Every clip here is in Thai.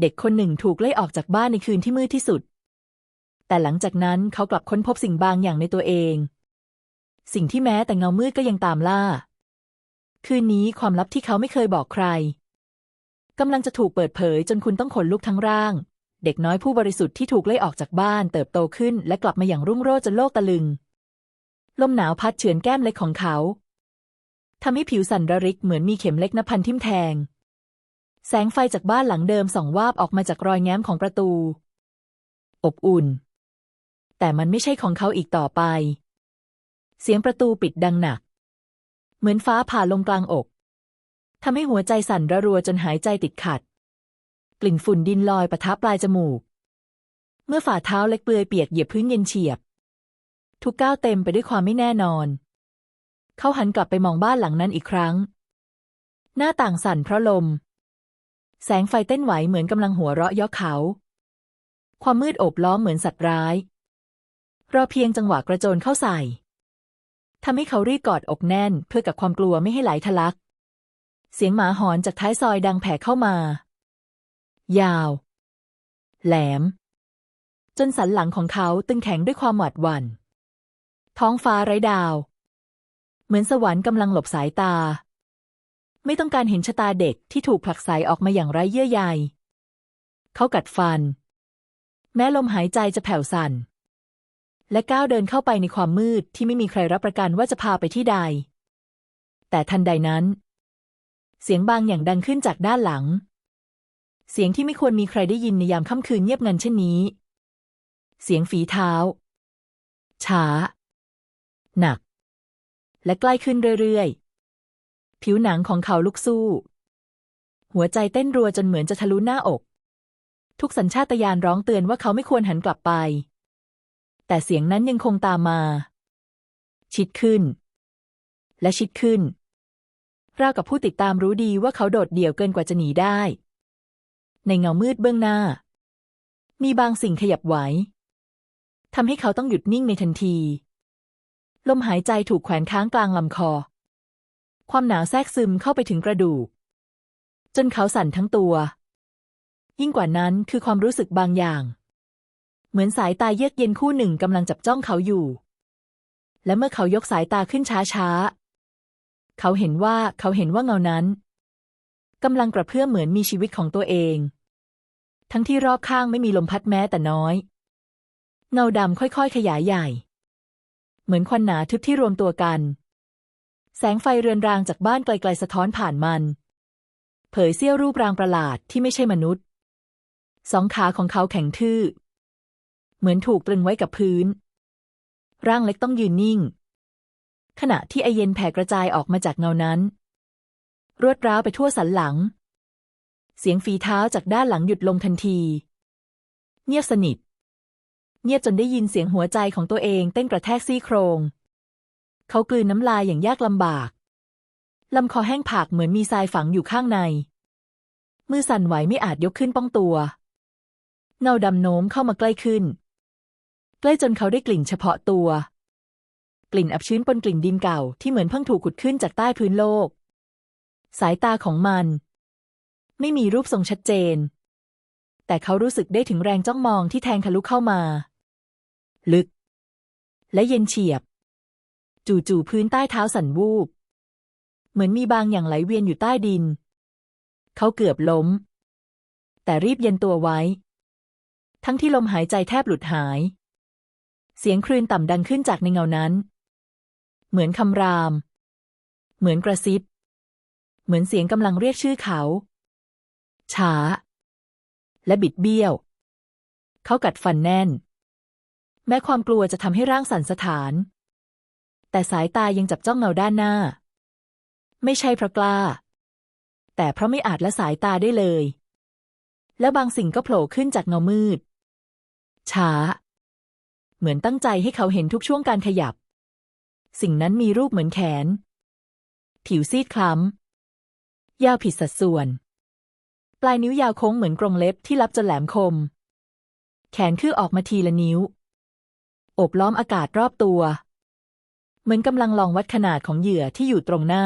เด็กคนหนึ่งถูกไล่ออกจากบ้านในคืนที่มืดที่สุด แต่หลังจากนั้นเขากลับค้นพบสิ่งบางอย่างในตัวเอง สิ่งที่แม้แต่เงามืดก็ยังตามล่า คืนนี้ความลับที่เขาไม่เคยบอกใครกำลังจะถูกเปิดเผยจนคุณต้องขนลุกทั้งร่าง เด็กน้อยผู้บริสุทธิ์ที่ถูกไล่ออกจากบ้านเติบโตขึ้น และกลับมาอย่างรุ่งโรจน์จนโลกตะลึง ลมหนาวพัดเฉือนแก้มเล็กของเขาทำให้ผิวสั่นระริกเหมือนมีเข็มเล็กนับพันทิ่มแทง แสงไฟจากบ้านหลังเดิมส่องวาบออกมาจากรอยแง้มของประตู อบอุ่น แต่มันไม่ใช่ของเขาอีกต่อไป เสียงประตูปิดดังหนัก เหมือนฟ้าผ่าลงกลางอกทำให้หัวใจสั่นระรัวจนหายใจติดขัด กลิ่นฝุ่นดินลอยประทะปลายจมูก เมื่อฝ่าเท้าเล็กเปลือยเปียกเหยียบพื้นเย็นเฉียบ ทุกก้าวเต็มไปด้วยความไม่แน่นอน เขาหันกลับไปมองบ้านหลังนั้นอีกครั้ง หน้าต่างสั่นเพราะลม แสงไฟเต้นไหวเหมือนกำลังหัวเราะย่อเขา ความมืดโอบล้อมเหมือนสัตว์ร้าย รอเพียงจังหวะกระโจนเข้าใส่ทำให้เขารีบกอดอกแน่นเพื่อกับความกลัวไม่ให้ไหลทะลัก เสียงหมาหอนจากท้ายซอยดังแผ่เข้ามา ยาว แหลม จนสันหลังของเขาตึงแข็งด้วยความหวาดหวัน่น ท้องฟ้าไร้ดาว เหมือนสวรรค์กำลังหลบสายตา ไม่ต้องการเห็นชะตาเด็กที่ถูกผลักไสออกมาอย่างไร้เยื่อใย เขากัดฟัน แม้ลมหายใจจะแผ่วสั่น และก้าวเดินเข้าไปในความมืดที่ไม่มีใครรับประกันว่าจะพาไปที่ใด แต่ทันใดนั้น เสียงบางอย่างดังขึ้นจากด้านหลัง เสียงที่ไม่ควรมีใครได้ยินในยามค่ำคืนเงียบงันเช่นนี้ เสียงฝีเท้า ช้า หนัก และใกล้ขึ้นเรื่อยๆ ผิวหนังของเขาลุกสู้ หัวใจเต้นรัวจนเหมือนจะทะลุหน้าอก ทุกสัญชาตญาณร้องเตือนว่าเขาไม่ควรหันกลับไป แต่เสียงนั้นยังคงตามมา ชิดขึ้น และชิดขึ้นราวกับผู้ติดตามรู้ดีว่าเขาโดดเดี่ยวเกินกว่าจะหนีได้ ในเงามืดเบื้องหน้า มีบางสิ่งขยับไหวทำให้เขาต้องหยุดนิ่งในทันที ลมหายใจถูกแขวนค้างกลางลำคอ ความหนาวแทรกซึมเข้าไปถึงกระดูก จนเขาสั่นทั้งตัว ยิ่งกว่านั้นคือความรู้สึกบางอย่าง เหมือนสายตาเยือกเย็นคู่หนึ่งกำลังจับจ้องเขาอยู่ และเมื่อเขายกสายตาขึ้นช้าๆ เขาเห็นว่าเขาเห็นว่าเงานั้นกำลังกระเพื่อมเหมือนมีชีวิตของตัวเอง ทั้งที่รอบข้างไม่มีลมพัดแม้แต่น้อย เงาดำค่อยๆ ขยายใหญ่ เหมือนควันหนาทึบที่รวมตัวกัน แสงไฟเรือนรางจากบ้านไกลๆสะท้อนผ่านมัน เผยเสี้ยวรูปรางประหลาดที่ไม่ใช่มนุษย์ สองขาของเขาแข็งทื่อ เหมือนถูกตรึงไว้กับพื้น ร่างเล็กต้องยืนนิ่ง ขณะที่ไอเย็นแผ่กระจายออกมาจากเงานั้น รวดร้าวไปทั่วสันหลัง เสียงฝีเท้าจากด้านหลังหยุดลงทันที เงียบสนิท เงียบจนได้ยินเสียงหัวใจของตัวเองเต้นกระแทกซี่โครง เขากลืนน้ำลายอย่างยากลำบาก ลำคอแห้งผากเหมือนมีทรายฝังอยู่ข้างใน มือสั่นไหวไม่อาจยกขึ้นป้องตัว เงาดำโน้มเข้ามาใกล้ขึ้น ใกล้จนเขาได้กลิ่นเฉพาะตัว กลิ่นอับชื้นปนกลิ่นดินเก่าที่เหมือนเพิ่งถูกขุดขึ้นจากใต้พื้นโลก สายตาของมัน ไม่มีรูปทรงชัดเจน แต่เขารู้สึกได้ถึงแรงจ้องมองที่แทงทะลุเข้ามา ลึก และเย็นเฉียบ จู่ๆพื้นใต้เท้าสั่นวูบ เหมือนมีบางอย่างไหลเวียนอยู่ใต้ดิน เขาเกือบล้ม แต่รีบเย็นตัวไว้ ทั้งที่ลมหายใจแทบหลุดหาย เสียงคลื่นต่ำดังขึ้นจากในเงานั้น เหมือนคำราม เหมือนกระซิบ เหมือนเสียงกำลังเรียกชื่อเขา ช้า และบิดเบี้ยว เขากัดฟันแน่น แม้ความกลัวจะทำให้ร่างสั่นสะท้าน แต่สายตายังจับจ้องเงาด้านหน้า ไม่ใช่เพราะกล้า แต่เพราะไม่อาจละสายตาได้เลย แล้วบางสิ่งก็โผล่ขึ้นจากเงามืด ช้า เหมือนตั้งใจให้เขาเห็นทุกช่วงการขยับ สิ่งนั้นมีรูปเหมือนแขน ผิวซีดคล้ำ ยาวผิดสัดส่วน ปลายนิ้วยาวโค้งเหมือนกรงเล็บที่ลับจนแหลมคม แขนคือออกมาทีละนิ้ว อบล้อมอากาศรอบตัว เหมือนกำลังลองวัดขนาดของเหยื่อที่อยู่ตรงหน้า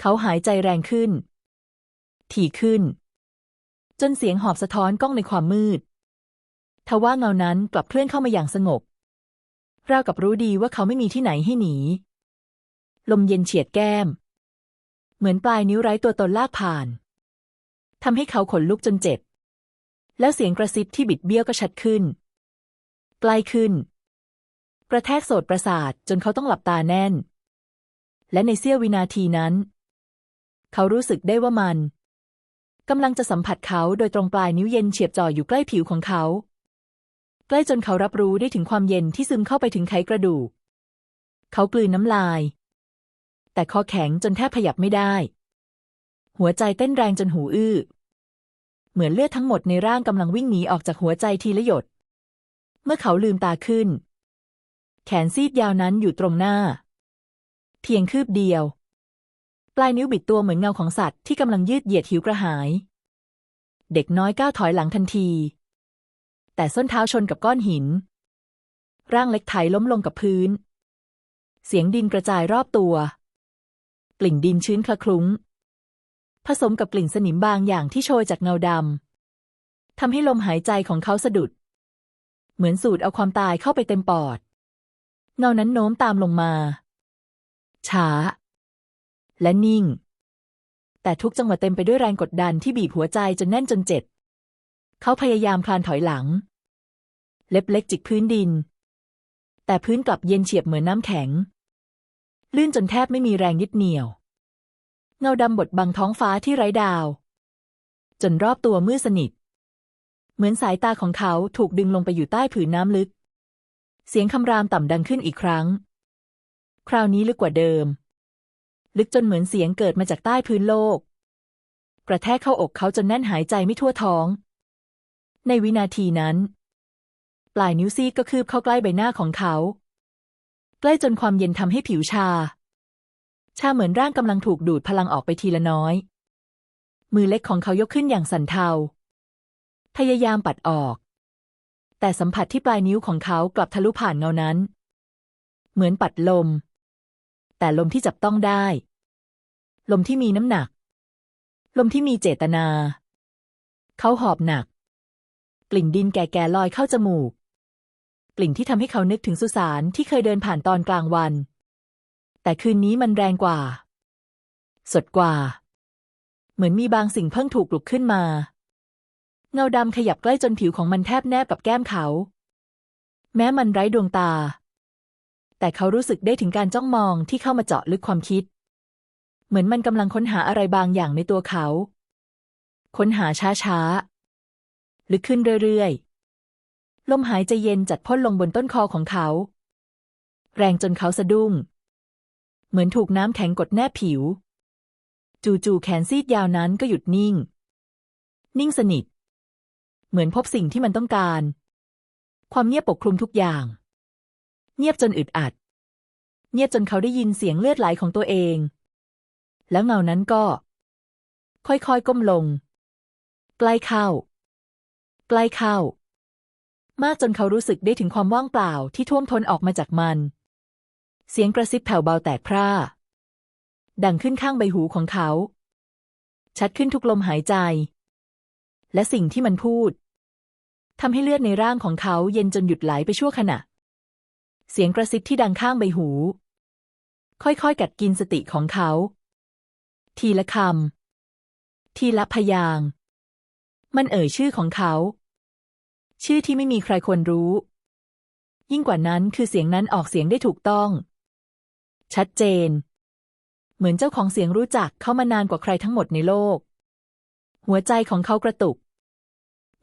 เขาหายใจแรงขึ้น ถี่ขึ้น จนเสียงหอบสะท้อนกล้องในความมืด ทว่าเงานั้นกลับเคลื่อนเข้ามาอย่างสงบราวกับรู้ดีว่าเขาไม่มีที่ไหนให้หนี ลมเย็นเฉียดแก้ม เหมือนปลายนิ้วไร้ตัวตนลากผ่านทำให้เขาขนลุกจนเจ็บ แล้วเสียงกระซิบที่บิดเบี้ยวก็ชัดขึ้น ใกล้ขึ้น กระแทกโสดประสาทจนเขาต้องหลับตาแน่น และในเสี้ยววินาทีนั้น เขารู้สึกได้ว่ามันกำลังจะสัมผัสเขาโดยตรงปลายนิ้วเย็นเฉียบจ่ออยู่ใกล้ผิวของเขา ใกล้จนเขารับรู้ได้ถึงความเย็นที่ซึมเข้าไปถึงไขกระดูก เขากลืนน้ำลาย แต่คอแข็งจนแทบขยับไม่ได้ หัวใจเต้นแรงจนหูอื้อ เหมือนเลือดทั้งหมดในร่างกำลังวิ่งหนีออกจากหัวใจทีละหยด เมื่อเขาลืมตาขึ้น แขนซีดยาวนั้นอยู่ตรงหน้า เพียงคืบเดียว ปลายนิ้วบิดตัวเหมือนเงาของสัตว์ที่กำลังยืดเหยียดหิวกระหาย เด็กน้อยก้าวถอยหลังทันที แต่ส้นเท้าชนกับก้อนหิน ร่างเล็กไถล้มลงกับพื้น เสียงดินกระจายรอบตัว กลิ่นดินชื้นคละคลุ้ง ผสมกับกลิ่นสนิมบางอย่างที่โชยจากเงาดำทำให้ลมหายใจของเขาสะดุด เหมือนสูดเอาความตายเข้าไปเต็มปอด เงานั้นโน้มตามลงมา ช้า และนิ่ง แต่ทุกจังหวะเต็มไปด้วยแรงกดดันที่บีบหัวใจจนแน่นจนเจ็บ เขาพยายามคลานถอยหลัง เล็บเล็กจิกพื้นดิน แต่พื้นกลับเย็นเฉียบเหมือนน้ำแข็ง ลื่นจนแทบไม่มีแรงยึดเหนี่ยว เงาดำบดบังท้องฟ้าที่ไร้ดาว จนรอบตัวมืดสนิท เหมือนสายตาของเขาถูกดึงลงไปอยู่ใต้ผืนน้ำลึก เสียงคำรามต่ำดังขึ้นอีกครั้ง คราวนี้ลึกกว่าเดิม ลึกจนเหมือนเสียงเกิดมาจากใต้พื้นโลก กระแทกเข้าอกเขาจนแน่นหายใจไม่ทั่วท้อง ในวินาทีนั้น ปลายนิ้วซีดก็คืบเข้าใกล้ใบหน้าของเขา ใกล้จนความเย็นทำให้ผิวชา ชาเหมือนร่างกำลังถูกดูดพลังออกไปทีละน้อย มือเล็กของเขายกขึ้นอย่างสั่นเทาพยายามปัดออก แต่สัมผัสที่ปลายนิ้วของเขากลับทะลุผ่านเงานั้น เหมือนปัดลม แต่ลมที่จับต้องได้ ลมที่มีน้ำหนัก ลมที่มีเจตนา เขาหอบหนัก กลิ่นดินแก่ๆลอยเข้าจมูก กลิ่นที่ทำให้เขานึกถึงสุสานที่เคยเดินผ่านตอนกลางวัน แต่คืนนี้มันแรงกว่า สดกว่า เหมือนมีบางสิ่งเพิ่งถูกปลุกขึ้นมา เงาดำขยับใกล้จนผิวของมันแทบแนบกับแก้มเขา แม้มันไร้ดวงตา แต่เขารู้สึกได้ถึงการจ้องมองที่เข้ามาเจาะลึกความคิด เหมือนมันกำลังค้นหาอะไรบางอย่างในตัวเขา ค้นหาช้าๆลึกขึ้นเรื่อยๆ ลมหายใจเย็นจัดพ่นลงบนต้นคอของเขา แรงจนเขาสะดุ้ง เหมือนถูกน้ำแข็งกดแนบผิว จู่ๆแขนซีดยาวนั้นก็หยุดนิ่ง นิ่งสนิท เหมือนพบสิ่งที่มันต้องการ ความเงียบปกคลุมทุกอย่าง เงียบจนอึดอัด เงียบจนเขาได้ยินเสียงเลือดไหลของตัวเอง แล้วเงานั้นก็ ค่อยๆก้มลง ใกล้เข้า ใกล้เข้า มากจนเขารู้สึกได้ถึงความว่างเปล่าที่ท่วมท้นออกมาจากมัน เสียงกระซิบแผ่วเบาแตกพร่า ดังขึ้นข้างใบหูของเขา ชัดขึ้นทุกลมหายใจและสิ่งที่มันพูด ทำให้เลือดในร่างของเขาเย็นจนหยุดไหลไปชั่วขณะ เสียงกระซิบที่ดังข้างใบหู ค่อยๆ กัดกินสติของเขา ทีละคำ ทีละพยาง มันเอ่ยชื่อของเขา ชื่อที่ไม่มีใครควรรู้ ยิ่งกว่านั้นคือเสียงนั้นออกเสียงได้ถูกต้อง ชัดเจน เหมือนเจ้าของเสียงรู้จักเขามานานกว่าใครทั้งหมดในโลก หัวใจของเขากระตุก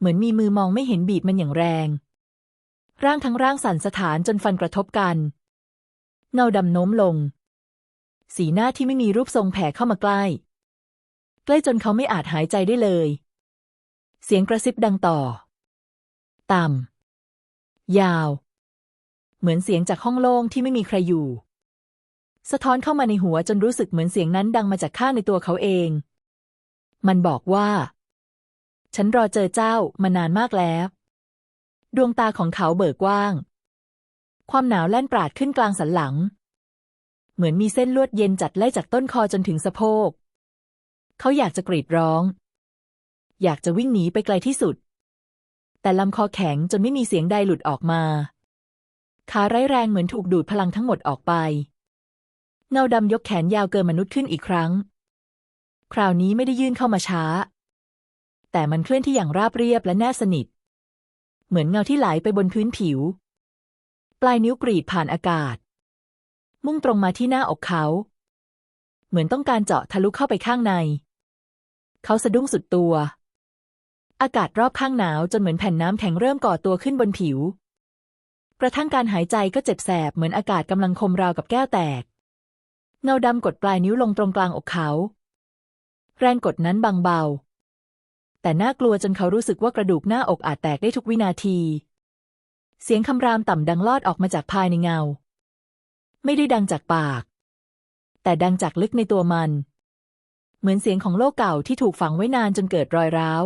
เหมือนมีมือมองไม่เห็นบีบมันอย่างแรง ร่างทั้งร่างสั่นสถานจนฟันกระทบกัน เงาดำโน้มลง สีหน้าที่ไม่มีรูปทรงแผ่เข้ามาใกล้ ใกล้จนเขาไม่อาจหายใจได้เลย เสียงกระซิบดังต่อ ต่ำ ยาว เหมือนเสียงจากห้องโล่งที่ไม่มีใครอยู่ สะท้อนเข้ามาในหัวจนรู้สึกเหมือนเสียงนั้นดังมาจากข้างในตัวเขาเอง มันบอกว่า ฉันรอเจอเจ้ามานานมากแล้ว ดวงตาของเขาเบิกกว้าง ความหนาวแล่นปราดขึ้นกลางสันหลัง เหมือนมีเส้นลวดเย็นจัดไล่จากต้นคอจนถึงสะโพก เขาอยากจะกรีดร้อง อยากจะวิ่งหนีไปไกลที่สุด แต่ลำคอแข็งจนไม่มีเสียงใดหลุดออกมา ขาไร้แรงเหมือนถูกดูดพลังทั้งหมดออกไป เงาดำยกแขนยาวเกินมนุษย์ขึ้นอีกครั้ง คราวนี้ไม่ได้ยื่นเข้ามาช้า แต่มันเคลื่อนที่อย่างราบเรียบและแนบสนิท เหมือนเงาที่ไหลไปบนพื้นผิว ปลายนิ้วกรีดผ่านอากาศ มุ่งตรงมาที่หน้าอกเขา เหมือนต้องการเจาะทะลุเข้าไปข้างใน เขาสะดุ้งสุดตัว อากาศรอบข้างหนาวจนเหมือนแผ่นน้ำแข็งเริ่มก่อตัวขึ้นบนผิว กระทั่งการหายใจก็เจ็บแสบเหมือนอากาศกำลังคมราวกับแก้วแตก เงาดำกดปลายนิ้วลงตรงกลางอกเขา แรงกดนั้นบางเบา แต่น่ากลัวจนเขารู้สึกว่ากระดูกหน้าอกอาจแตกได้ทุกวินาที เสียงคำรามต่ำดังลอดออกมาจากภายในเงา ไม่ได้ดังจากปาก แต่ดังจากลึกในตัวมัน เหมือนเสียงของโลกเก่าที่ถูกฝังไว้นานจนเกิดรอยร้าว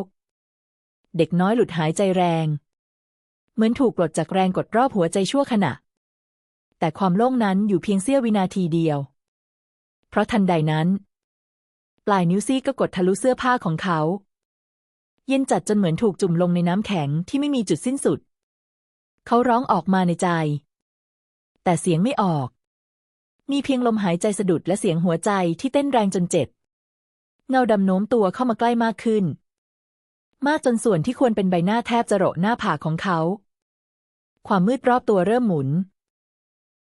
เด็กน้อยหลุดหายใจแรง เหมือนถูกปลดจากแรงกดรอบหัวใจชั่วขณะ แต่ความโล่งนั้นอยู่เพียงเสี้ยววินาทีเดียว เพราะทันใดนั้น ปลายนิ้วซี่ก็กดทะลุเสื้อผ้าของเขา เย็นจัดจนเหมือนถูกจุ่มลงในน้ำแข็งที่ไม่มีจุดสิ้นสุด เขาร้องออกมาในใจ แต่เสียงไม่ออก มีเพียงลมหายใจสะดุดและเสียงหัวใจที่เต้นแรงจนเจ็บ เงาดำโน้มตัวเข้ามาใกล้มากขึ้น มากจนส่วนที่ควรเป็นใบหน้าแทบจะโรหน้าผากของเขา ความมืดรอบตัวเริ่มหมุน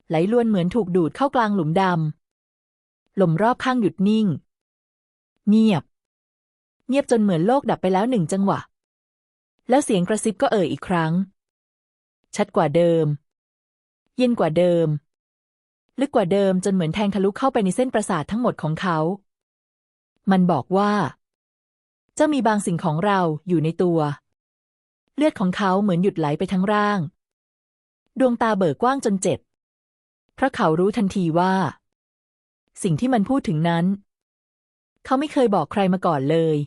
ไหลลวนเหมือนถูกดูดเข้ากลางหลุมดำลมรอบข้างหยุดนิ่ง เงียบ เงียบจนเหมือนโลกดับไปแล้วหนึ่งจังหวะ แล้วเสียงกระซิบก็เอ่ยอีกครั้ง ชัดกว่าเดิม เย็นกว่าเดิม ลึกกว่าเดิมจนเหมือนแทงทะลุเข้าไปในเส้นประสาททั้งหมดของเขา มันบอกว่า เจ้ามีบางสิ่งของเราอยู่ในตัว เลือดของเขาเหมือนหยุดไหลไปทั้งร่าง ดวงตาเบิกกว้างจนเจ็บ เพราะเขารู้ทันทีว่า สิ่งที่มันพูดถึงนั้นเขาไม่เคยบอกใครมาก่อนเลย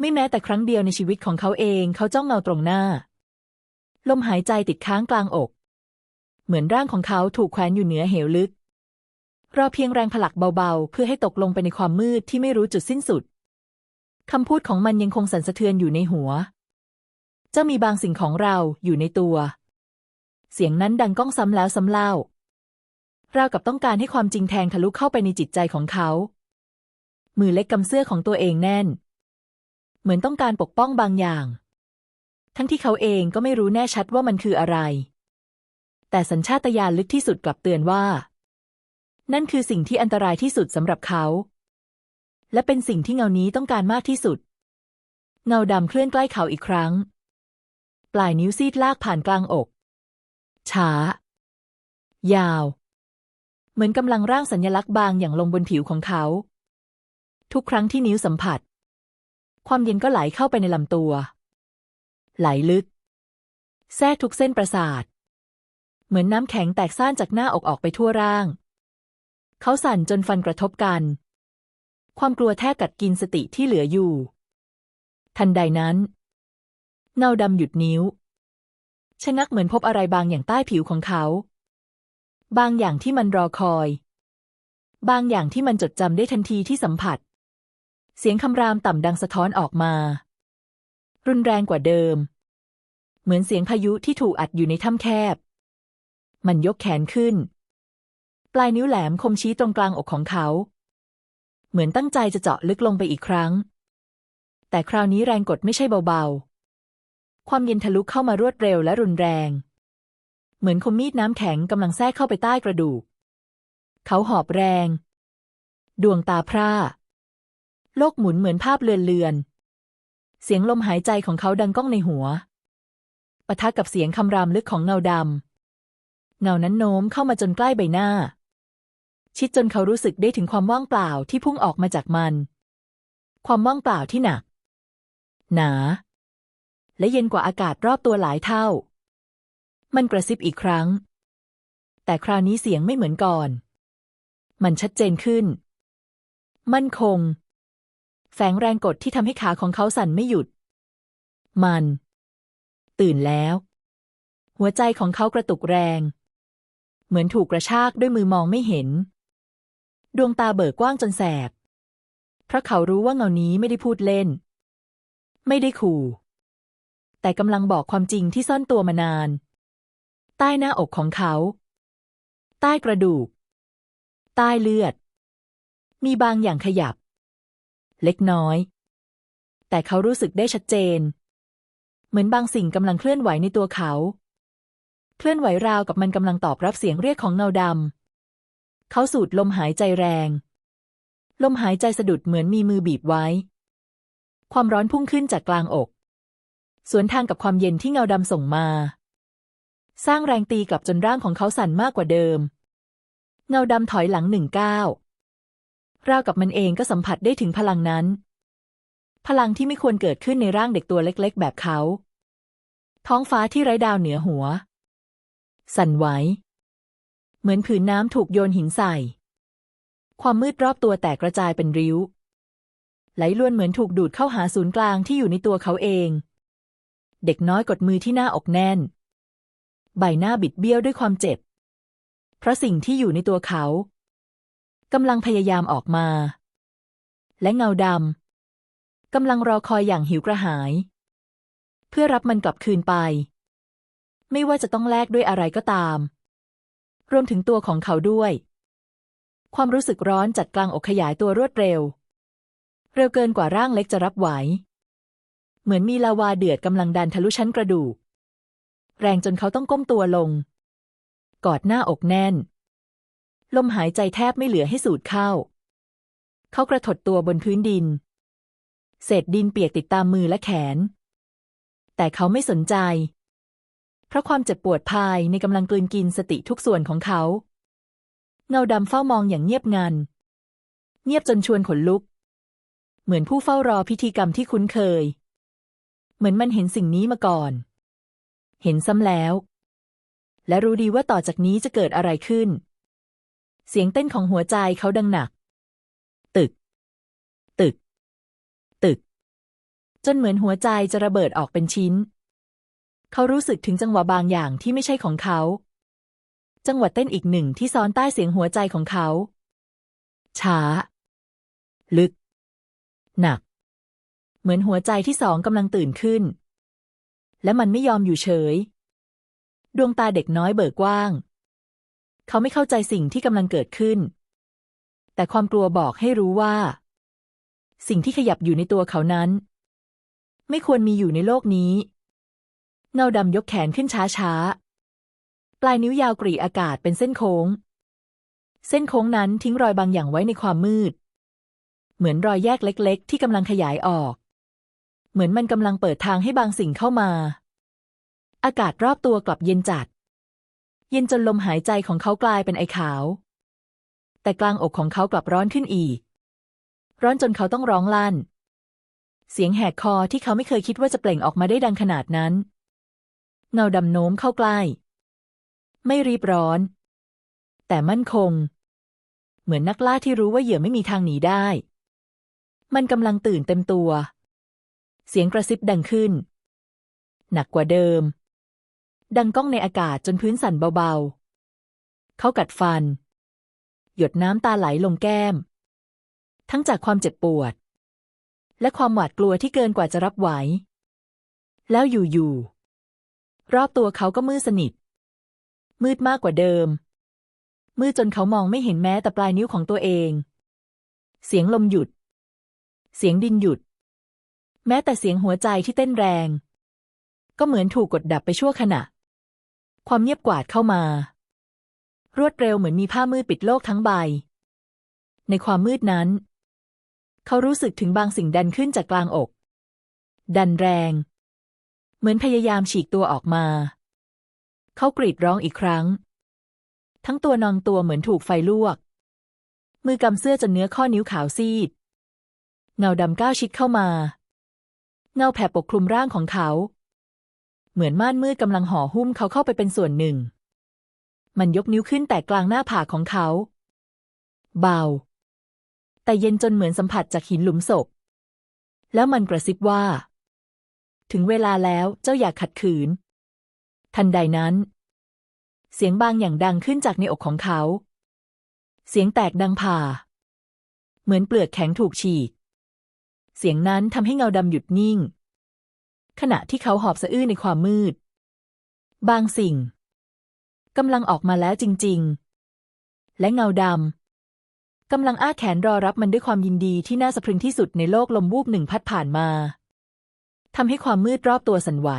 ไม่แม้แต่ครั้งเดียวในชีวิตของเขาเองเขาจ้องเงาตรงหน้า ลมหายใจติดค้างกลางอก เหมือนร่างของเขาถูกแขวนอยู่เหนือเหวลึกรอเพียงแรงผลักเบาๆ เพื่อให้ตกลงไปในความมืดที่ไม่รู้จุดสิ้นสุด คำพูดของมันยังคงสั่นสะเทือนอยู่ในหัว เจ้ามีบางสิ่งของเราอยู่ในตัว เสียงนั้นดังก้องซ้ำแล้วซ้ำเล่า เรากับต้องการให้ความจริงแทงทะลุเข้าไปในจิตใจของเขา มือเล็กกำเสื้อของตัวเองแน่น เหมือนต้องการปกป้องบางอย่าง ทั้งที่เขาเองก็ไม่รู้แน่ชัดว่ามันคืออะไร แต่สัญชาตญาณลึกที่สุดกลับเตือนว่า นั่นคือสิ่งที่อันตรายที่สุดสำหรับเขา และเป็นสิ่งที่เงานี้ต้องการมากที่สุด เงาดำเคลื่อนใกล้เขาอีกครั้ง ปลายนิ้วซีดลากผ่านกลางอก ช้า ยาว เหมือนกำลังร่างสัญลักษณ์บางอย่างลงบนผิวของเขา ทุกครั้งที่นิ้วสัมผัส ความเย็นก็ไหลเข้าไปในลำตัว ไหลลึก แทรกทุกเส้นประสาท เหมือนน้ำแข็งแตกซ่านจากหน้าอกออกไปทั่วร่าง เขาสั่นจนฟันกระทบกัน ความกลัวแทบกัดกินสติที่เหลืออยู่ ทันใดนั้น เงาดำหยุดนิ้ว ชะงักเหมือนพบอะไรบางอย่างใต้ผิวของเขา บางอย่างที่มันรอคอย บางอย่างที่มันจดจำได้ทันทีที่สัมผัส เสียงคำรามต่ำดังสะท้อนออกมา รุนแรงกว่าเดิม เหมือนเสียงพายุที่ถูกอัดอยู่ในถ้ำแคบ มันยกแขนขึ้น ปลายนิ้วแหลมคมชี้ตรงกลางอกของเขา เหมือนตั้งใจจะเจาะลึกลงไปอีกครั้ง แต่คราวนี้แรงกดไม่ใช่เบาๆ ความเย็นทะลุเข้ามารวดเร็วและรุนแรง เหมือนคมมีดน้ำแข็งกำลังแทรกเข้าไปใต้กระดูก เขาหอบแรง ดวงตาพร่า โลกหมุนเหมือนภาพเลือนเลือน เสียงลมหายใจของเขาดังก้องในหัว ปะทะกับเสียงคำรามลึกของเงาดำ เงานั้นโน้มเข้ามาจนใกล้ใบหน้า ชิดจนเขารู้สึกได้ถึงความว่างเปล่าที่พุ่งออกมาจากมัน ความว่างเปล่าที่หนัก หนา และเย็นกว่าอากาศรอบตัวหลายเท่า มันกระซิบอีกครั้ง แต่คราวนี้เสียงไม่เหมือนก่อน มันชัดเจนขึ้น มั่นคง แฝงแรงกดที่ทำให้ขาของเขาสั่นไม่หยุด มัน ตื่นแล้ว หัวใจของเขากระตุกแรง เหมือนถูกกระชากด้วยมือมองไม่เห็น ดวงตาเบิกกว้างจนแสบ เพราะเขารู้ว่าเงานี้ไม่ได้พูดเล่น ไม่ได้ขู่ แต่กำลังบอกความจริงที่ซ่อนตัวมานาน ใต้หน้าอกของเขา ใต้กระดูก ใต้เลือด มีบางอย่างขยับ เล็กน้อย แต่เขารู้สึกได้ชัดเจน เหมือนบางสิ่งกำลังเคลื่อนไหวในตัวเขา เคลื่อนไหวราวกับมันกำลังตอบรับเสียงเรียกของเงาดำเขาสูดลมหายใจแรง ลมหายใจสะดุดเหมือนมีมือบีบไว้ ความร้อนพุ่งขึ้นจากกลางอก สวนทางกับความเย็นที่เงาดำส่งมา สร้างแรงตีกลับจนร่างของเขาสั่นมากกว่าเดิม เงาดำถอยหลังหนึ่งก้าว ราวกับมันเองก็สัมผัสได้ถึงพลังนั้น พลังที่ไม่ควรเกิดขึ้นในร่างเด็กตัวเล็กๆ แบบเขา ท้องฟ้าที่ไร้ดาวเหนือหัว สั่นไหว เหมือนผืนน้ำถูกโยนหินใส่ ความมืดรอบตัวแตกกระจายเป็นริ้ว ไหลล้วนเหมือนถูกดูดเข้าหาศูนย์กลางที่อยู่ในตัวเขาเอง เด็กน้อยกดมือที่หน้าอกแน่น ใบหน้าบิดเบี้ยวด้วยความเจ็บ เพราะสิ่งที่อยู่ในตัวเขา กำลังพยายามออกมา และเงาดำกำลังรอคอยอย่างหิวกระหาย เพื่อรับมันกลับคืนไป ไม่ว่าจะต้องแลกด้วยอะไรก็ตาม รวมถึงตัวของเขาด้วย ความรู้สึกร้อนจัดกลางอกขยายตัวรวดเร็ว เร็วเกินกว่าร่างเล็กจะรับไหว เหมือนมีลาวาเดือดกำลังดันทะลุชั้นกระดูก แรงจนเขาต้องก้มตัวลง กอดหน้าอกแน่น ลมหายใจแทบไม่เหลือให้สูดเข้า เขากระถดตัวบนพื้นดิน เศษดินเปียกติดตามมือและแขน แต่เขาไม่สนใจ เพราะความเจ็บปวดภายในกำลังกลืนกินสติทุกส่วนของเขา เงาดำเฝ้ามองอย่างเงียบงัน เงียบจนชวนขนลุก เหมือนผู้เฝ้ารอพิธีกรรมที่คุ้นเคย เหมือนมันเห็นสิ่งนี้มาก่อน เห็นซ้ำแล้ว และรู้ดีว่าต่อจากนี้จะเกิดอะไรขึ้น เสียงเต้นของหัวใจเขาดังหนัก ตึก ตึก ตึก จนเหมือนหัวใจจะระเบิดออกเป็นชิ้น เขารู้สึกถึงจังหวะบางอย่างที่ไม่ใช่ของเขา จังหวะเต้นอีกหนึ่งที่ซ้อนใต้เสียงหัวใจของเขา ช้า ลึก หนัก เหมือนหัวใจที่สองกำลังตื่นขึ้น และมันไม่ยอมอยู่เฉย ดวงตาเด็กน้อยเบิกกว้าง เขาไม่เข้าใจสิ่งที่กำลังเกิดขึ้น แต่ความกลัวบอกให้รู้ว่า สิ่งที่ขยับอยู่ในตัวเขานั้น ไม่ควรมีอยู่ในโลกนี้ เงาดำยกแขนขึ้นช้าๆ ปลายนิ้วยาวกรีอากาศเป็นเส้นโค้ง เส้นโค้งนั้นทิ้งรอยบางอย่างไว้ในความมืด เหมือนรอยแยกเล็ก ๆ ที่กำลังขยายออก เหมือนมันกำลังเปิดทางให้บางสิ่งเข้ามา อากาศรอบตัวกลับเย็นจัด เย็นจนลมหายใจของเขากลายเป็นไอขาว แต่กลางอกของเขากลับร้อนขึ้นอีก ร้อนจนเขาต้องร้องลั่น เสียงแหกคอที่เขาไม่เคยคิดว่าจะเปล่งออกมาได้ดังขนาดนั้น เงาดำโน้มเข้าใกล้ ไม่รีบร้อน แต่มั่นคง เหมือนนักล่าที่รู้ว่าเหยื่อไม่มีทางหนีได้ มันกำลังตื่นเต็มตัว เสียงกระซิบดังขึ้น หนักกว่าเดิม ดังก้องในอากาศจนพื้นสั่นเบาๆ เขากัดฟัน หยดน้ำตาไหลลงแก้ม ทั้งจากความเจ็บปวด และความหวาดกลัวที่เกินกว่าจะรับไหว แล้วอยู่ๆ รอบตัวเขาก็มืดสนิท มืดมากกว่าเดิม มืดจนเขามองไม่เห็นแม้แต่ปลายนิ้วของตัวเอง เสียงลมหยุด เสียงดินหยุด แม้แต่เสียงหัวใจที่เต้นแรงก็เหมือนถูกกดดับไปชั่วขณะ ความเงียบกวาดเข้ามา รวดเร็วเหมือนมีผ้ามืดปิดโลกทั้งใบ ในความมืดนั้น เขารู้สึกถึงบางสิ่งดันขึ้นจากกลางอก ดันแรง เหมือนพยายามฉีกตัวออกมา เขากรีดร้องอีกครั้ง ทั้งตัวนองตัวเหมือนถูกไฟลวก มือกำเสื้อจนเนื้อข้อนิ้วขาวซีด เงาดำก้าวชิดเข้ามา เงาแผ่ปกคลุมร่างของเขา เหมือนม่านมืดกำลังห่อหุ้มเขาเข้าไปเป็นส่วนหนึ่ง มันยกนิ้วขึ้นแต่กลางหน้าผากของเขา เบา แต่เย็นจนเหมือนสัมผัสจากหินหลุมศพ แล้วมันกระซิบว่า ถึงเวลาแล้วเจ้าอยากขัดขืน ทันใดนั้น เสียงบางอย่างดังขึ้นจากในอกของเขา เสียงแตกดังผ่า เหมือนเปลือกแข็งถูกฉีกเสียงนั้นทำให้เงาดำหยุดนิ่ง ขณะที่เขาหอบสะอื้นในความมืด บางสิ่งกำลังออกมาแล้วจริง ๆ และเงาดำกำลังอ้าแขนรอรับมันด้วยความยินดีที่น่าสะพรึงที่สุดในโลกลมวูบหนึ่งพัดผ่านมาทำให้ความมืดรอบตัวสั่นไหว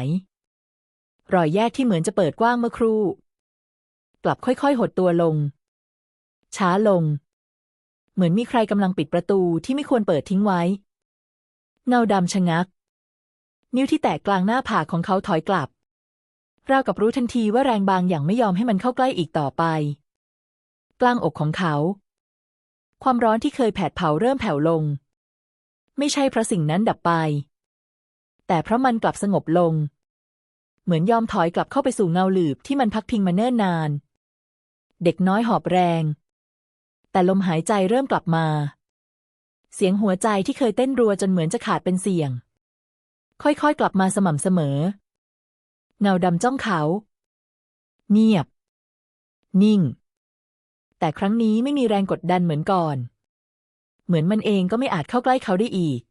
รอยแยกที่เหมือนจะเปิดกว้างเมื่อครู่ กลับค่อยๆ หดตัวลง ช้าลง เหมือนมีใครกำลังปิดประตูที่ไม่ควรเปิดทิ้งไว้ เงาดำชะงัก นิ้วที่แตกกลางหน้าผากของเขาถอยกลับราวกับรู้ทันทีว่าแรงบางอย่างไม่ยอมให้มันเข้าใกล้อีกต่อไป กลางอกของเขา ความร้อนที่เคยแผดเผาเริ่มแผ่วลง ไม่ใช่เพราะสิ่งนั้นดับไป แต่เพราะมันกลับสงบลง เหมือนยอมถอยกลับเข้าไปสู่เงาหลืบที่มันพักพิงมาเนิ่นนาน เด็กน้อยหอบแรง แต่ลมหายใจเริ่มกลับมา เสียงหัวใจที่เคยเต้นรัวจนเหมือนจะขาดเป็นเสียง ค่อยๆ กลับมาสม่ำเสมอ เงาดำจ้องเขา เงียบ นิ่ง แต่ครั้งนี้ไม่มีแรงกดดันเหมือนก่อน เหมือนมันเองก็ไม่อาจเข้าใกล้เขาได้อีก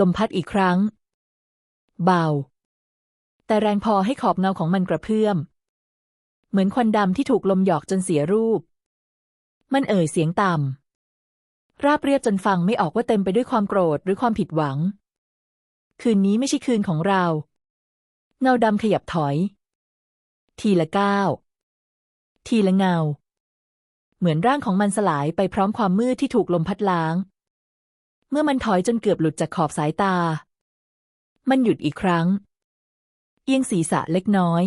ลมพัดอีกครั้ง เบา แต่แรงพอให้ขอบเงาของมันกระเพื่อม เหมือนควันดำที่ถูกลมหยอกจนเสียรูป มันเอ่ยเสียงต่ำราบเรียบจนฟังไม่ออกว่าเต็มไปด้วยความโกรธหรือความผิดหวัง คืนนี้ไม่ใช่คืนของเรา เงาดำขยับถอย ทีละก้าว ทีละเงา เหมือนร่างของมันสลายไปพร้อมความมืดที่ถูกลมพัดล้าง เมื่อมันถอยจนเกือบหลุดจากขอบสายตา มันหยุดอีกครั้ง เอียงศีรษะเล็กน้อย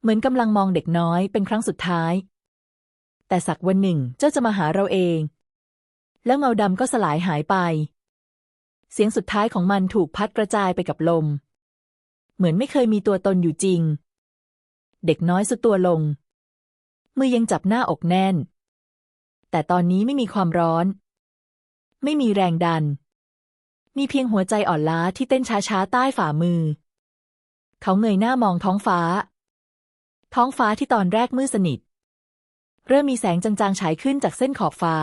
เหมือนกำลังมองเด็กน้อยเป็นครั้งสุดท้าย แต่สักวันหนึ่งเจ้าจะมาหาเราเอง แล้วเงาดำก็สลายหายไป เสียงสุดท้ายของมันถูกพัดกระจายไปกับลม เหมือนไม่เคยมีตัวตนอยู่จริง เด็กน้อยสุดตัวลง มือยังจับหน้าอกแน่น แต่ตอนนี้ไม่มีความร้อน ไม่มีแรงดัน มีเพียงหัวใจอ่อนล้าที่เต้นช้าๆใต้ฝ่ามือ เขาเงยหน้ามองท้องฟ้า ท้องฟ้าที่ตอนแรกมืดสนิท เริ่มมีแสงจางๆฉายขึ้นจากเส้นขอบฟ้า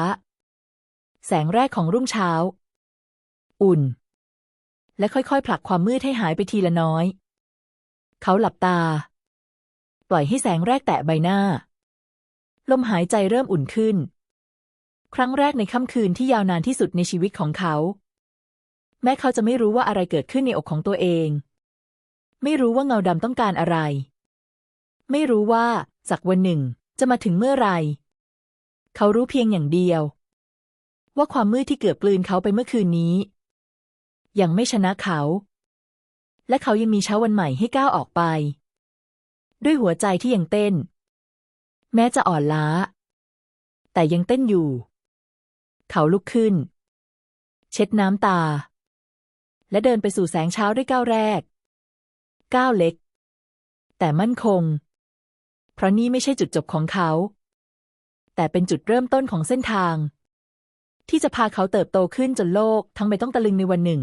แสงแรกของรุ่งเช้า อุ่น และค่อยๆ ผลักความมืดให้หายไปทีละน้อย เขาหลับตา ปล่อยให้แสงแรกแตะใบหน้า ลมหายใจเริ่มอุ่นขึ้น ครั้งแรกในค่ำคืนที่ยาวนานที่สุดในชีวิตของเขา แม้เขาจะไม่รู้ว่าอะไรเกิดขึ้นในอกของตัวเอง ไม่รู้ว่าเงาดำต้องการอะไร ไม่รู้ว่าสักวันหนึ่งจะมาถึงเมื่อไร เขารู้เพียงอย่างเดียว ว่าความมืดที่เกือบกลืนเขาไปเมื่อคืนนี้ ยังไม่ชนะเขา และเขายังมีเช้าวันใหม่ให้ก้าวออกไป ด้วยหัวใจที่ยังเต้น แม้จะอ่อนล้า แต่ยังเต้นอยู่ เขาลุกขึ้น เช็ดน้ำตา และเดินไปสู่แสงเช้าด้วยก้าวแรก ก้าวเล็ก แต่มั่นคง เพราะนี่ไม่ใช่จุดจบของเขา แต่เป็นจุดเริ่มต้นของเส้นทางที่จะพาเขาเติบโตขึ้นจนโลกทั้งใบต้องตะลึงในวันหนึ่ง